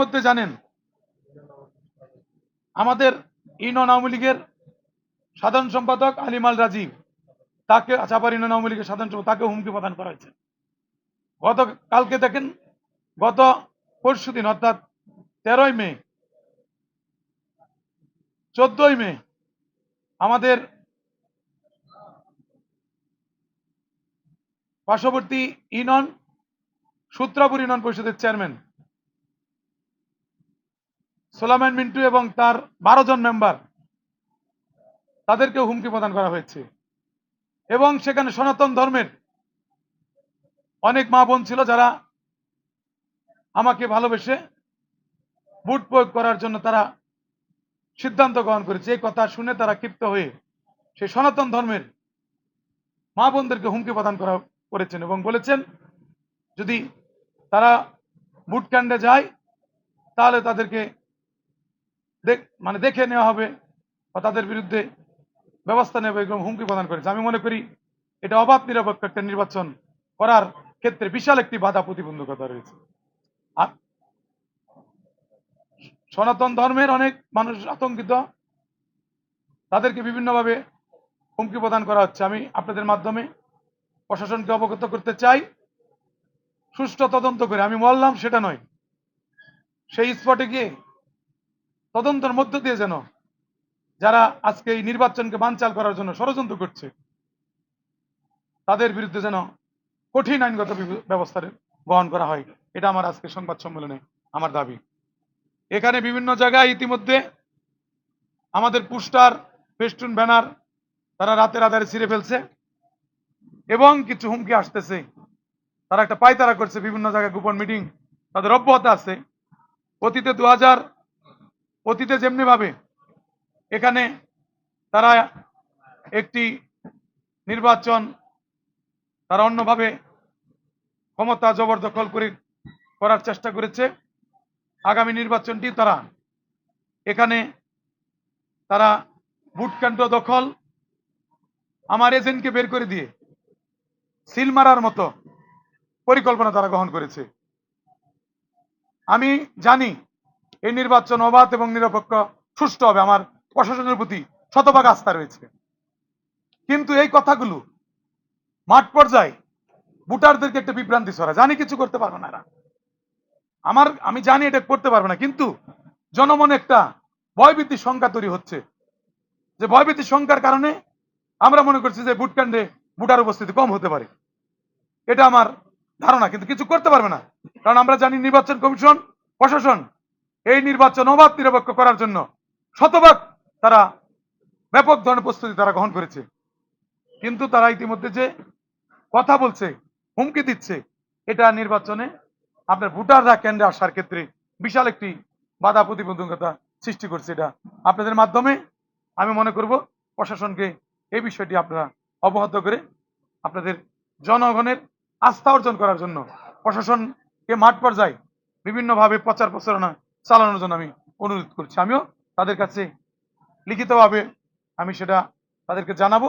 মধ্যে জানেন, আমাদের ইউনিয়ন আওয়ামী লীগের সাধারণ সম্পাদক আলিমাল রাজীব তাকে, চাপার ইউনিয়ন আওয়ামী লীগের সাধারণ সম্পাদক তাকে হুমকি প্রদান করা হয়েছে। গত, কালকে দেখেন, গত পরশু দিন, অর্থাৎ তেরোই মে, চোদ্দই মে, আমাদের পার্শ্ববর্তী ইউনিয়ন, সূত্রাপুর ইউনিয়ন পরিষদের চেয়ারম্যান সোলামান মিন্টু এবং তার বারো জন মেম্বার তাদেরকে হুমকি প্রদান করা হয়েছে। এবং সেখানে সনাতন ধর্মের অনেক মা বোন ছিল যারা আমাকে ভালোবেসে ভোট প্রয়োগ করার জন্য তারা সিদ্ধান্ত গ্রহণ করেছে। এই কথা শুনে তারা ক্ষিপ্ত হয়ে সেই সনাতন ধর্মের মা বোনদেরকে হুমকি প্রদান করা করেছেন এবং বলেছেন, যদি তারা বুট ক্যান্ডে যায়, তাহলে তাদেরকে মানে দেখে নেওয়া হবে বা তাদের বিরুদ্ধে ব্যবস্থা নেবে এরকম হুমকি প্রদান করেছে। আমি মনে করি এটা অবাধ, নিরপেক্ষ একটা নির্বাচন করার ক্ষেত্রে বিশাল একটি বাধা প্রতিবন্ধকতা রয়েছে। আর সনাতন ধর্মের অনেক মানুষ আতঙ্কিত। তাদেরকে বিভিন্নভাবে হুমকি প্রদান করা হচ্ছে। আমি আপনাদের মাধ্যমে প্রশাসনকে অবগত করতে চাই, সুষ্ঠু তদন্ত করে। আমি বললাম সেটা নয়। সেই স্পটে গিয়ে তদন্তের মধ্য দিয়ে যেন যারা আজকে এই নির্বাচনকে বানচাল করার জন্য ষড়যন্ত্র করছে, তাদের বিরুদ্ধে যেন কঠিন আইনগত ব্যবস্থা গ্রহণ করা হয়, এটা আমার আজকে সংবাদ সম্মেলনে আমার দাবি। এখানে বিভিন্ন জায়গায় ইতিমধ্যে আমাদের পুস্টার, ফেস্টুন, ব্যানার তারা রাতের আধারে ছিঁড়ে ফেলছে এবং কিছু হুমকি আসতেছে। তারা একটা পায়তারা করছে বিভিন্ন জায়গায় গোপন মিটিং, তাদের অব্যাহত আছে। অতীতে দু হাজার অতীতে যেমনি ভাবে এখানে তারা একটি নির্বাচন তারা অন্যভাবে ক্ষমতা জবরদখল করে করার চেষ্টা করেছে। আগামী নির্বাচনটি তারা এখানে তারা ভোট কেন্দ্র দখল, আমার এজেন্টকে বের করে দিয়ে সিল মারার মতো পরিকল্পনা তারা গ্রহণ করেছে। আমি জানি এই নির্বাচন অবাধ এবং নিরপেক্ষ, সুষ্ঠু হবে। আমার প্রশাসনের প্রতি শতভাগ আস্থা রয়েছে। কিন্তু এই কথাগুলো মাঠ পর্যায়ে ভোটারদেরকে একটা বিভ্রান্তি ছড়া জানি কিছু করতে পারবে না এরা। আমার, আমি জানি এটা করতে পারবে না, কিন্তু জনমনে একটা ভয়ভীতির সংখ্যা তৈরি হচ্ছে। যে ভয়ভীতির সংখ্যার কারণে আমরা মনে করছি যে ভোট কেন্দ্রে ভোটার উপস্থিতি কম হতে পারে। এটা আমার ধারণা, কিন্তু কিছু করতে পারবে না। কারণ আমরা জানি নির্বাচন কমিশন, প্রশাসন এই নির্বাচন অবাধ নিরপেক্ষ করার জন্য শতভাগ তারা ব্যাপক ধরনের প্রস্তুতি তারা গ্রহণ করেছে। কিন্তু তারা ইতিমধ্যে যে কথা বলছে, হুমকি দিচ্ছে, এটা নির্বাচনে আপনার ভোটাররা কেন্দ্রে আসার ক্ষেত্রে বিশাল একটি বাধা প্রতিবন্ধকতা সৃষ্টি করছে এটা। আপনাদের মাধ্যমে আমি মনে করব প্রশাসনকে এই বিষয়টি আপনারা অবহত করে আপনাদের জনগণের আস্থা অর্জন করার জন্য প্রশাসনকে মাঠ পর্যায়ে বিভিন্নভাবে প্রচার প্রচারণা চালানোর জন্য আমি অনুরোধ করছি। আমিও তাদের কাছে লিখিতভাবে আমি সেটা তাদেরকে জানাব।